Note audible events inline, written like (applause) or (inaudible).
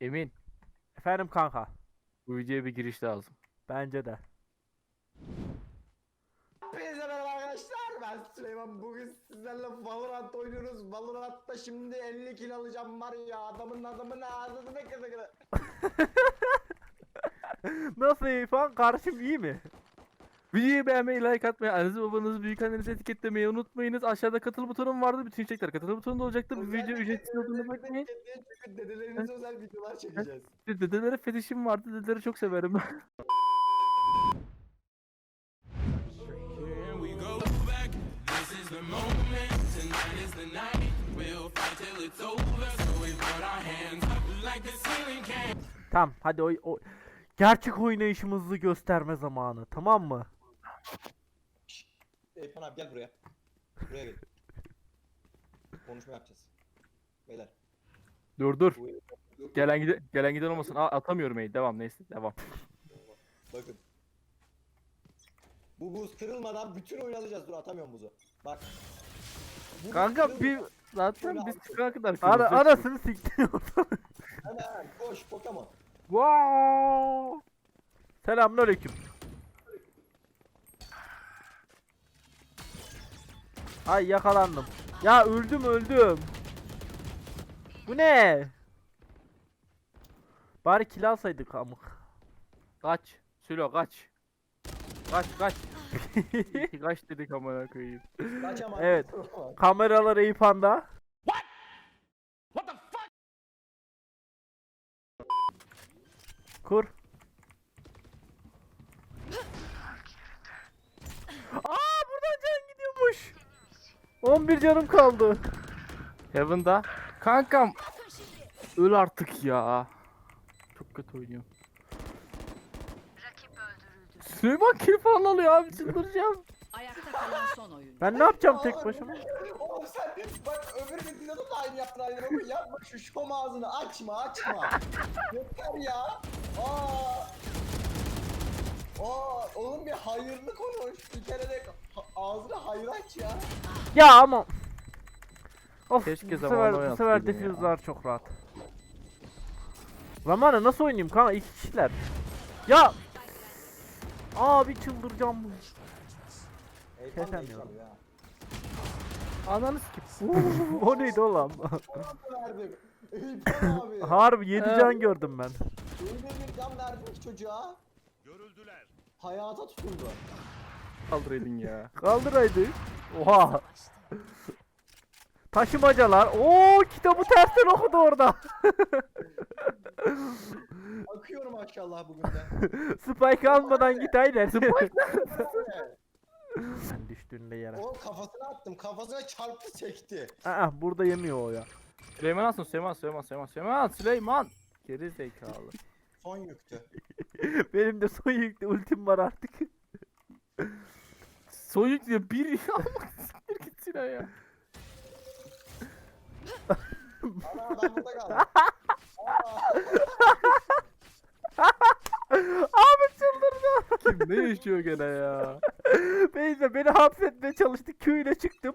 Emin. Efendim kanka. Bu videoya bir giriş lazım. Bence de. Hepinize merhaba arkadaşlar. Ben Süleyman. Bugün sizlerle Valorant oynuyoruz. Valorant'ta şimdi 50 kill alacağım var ya. Adamın adamın ağzını kıdı kıdı. (laughs) Nasıl İrfan? Karşım iyi mi? Videoyu beğenmeyi, like atmayı, annenizi babanızı, büyük annenizi etiketlemeyi unutmayınız. Aşağıda katıl butonum vardı. Bütün içerikler katıl butonunda olacaktır. Bu video ücretsiz olduğuna bakmayın. Çünkü dedelerinize özel videolar çekeceğiz. Dedelere fetişim vardı. Dedeleri çok severim. (laughs) Tamam hadi o, o gerçek oynayışımızı gösterme zamanı. Tamam mı? Eyüp abi gel buraya. Buraya gel. Konuşma yapacağız. Beyler. dur dur. bu- Gelen giden, gelen giden olmasın. Aa, atamıyorum ey. Devam neyse. Devam. Bakın. Bu buz kırılmadan bütün oyunu alacağız. Dur atamıyorum buzu. Bak. Bu buz Kanka kırılmadan bir zaten biz çıkana kadar Ara, kırılacak. arasını siktir. Hemen koş Pokemon. wow. Selamünaleyküm. Ay yakalandım. Ya öldüm öldüm. Bu ne? Bari kill alsaydık amık. Kaç. Sülo kaç. Kaç kaç. kaç dedik amına koyayım. Kaçamam. Evet. Kameralar Eyüphan'da. Kur. Aa buradan can gidiyormuş. 11 canım kaldı. Heaven'da. Kankam. Öl artık ya. Çok kötü oynuyor. Süleyman kill falan alıyor abi çıldıracağım. Ayakta kalan son oyuncu. Ben ne yapacağım tek başıma? Oğlum sen bak öbür videoda da aynı yaptın aynı ama yapma şu şom ağzını açma açma. Yeter ya. Aa. Aa oğlum bir hayırlı konuş. Bir kere de ha- ağzını hayır aç ya. Ya ama. Of Keşke bu zamanında sefer, bu sefer oynatsaydın ya. defuse'lar çok rahat. Zamanı nasıl oynayayım kanka iki kişiler. Ya. Abi çıldıracağım bu. Da Kesemiyorum. ya. Ananı sikip. (laughs) o neydi oğlum? Ona verdim. Eytan abi. (laughs) Harbi 7 Ee, can gördüm ben. Öyle bir can verdim ki çocuğa. Görüldüler. Hayata tutundu. Kaldıraydın ya. (laughs) Kaldıraydı. Oha. (laughs) Taşımacalar. Oo kitabı tersten okudu orada. (laughs) Akıyorum maşallah bugün de. Spike almadan git aynen. Evet. ben düştüğünde yere. o kafasına attım. Kafasına çarptı çekti. Aa burada yemiyor o ya. Süleyman alsın Süleyman Süleyman Süleyman Süleyman Süleyman. Geri zekalı. Son yüktü. Benim de son yüklü ultim var artık. Soyuk diye bir ya. Siktir gitsin ya. Ana ben burada kaldım. Aa, Abi çıldırdı. Kim ne yaşıyor gene ya? Beyza beni hapsetmeye çalıştı. İle çıktım.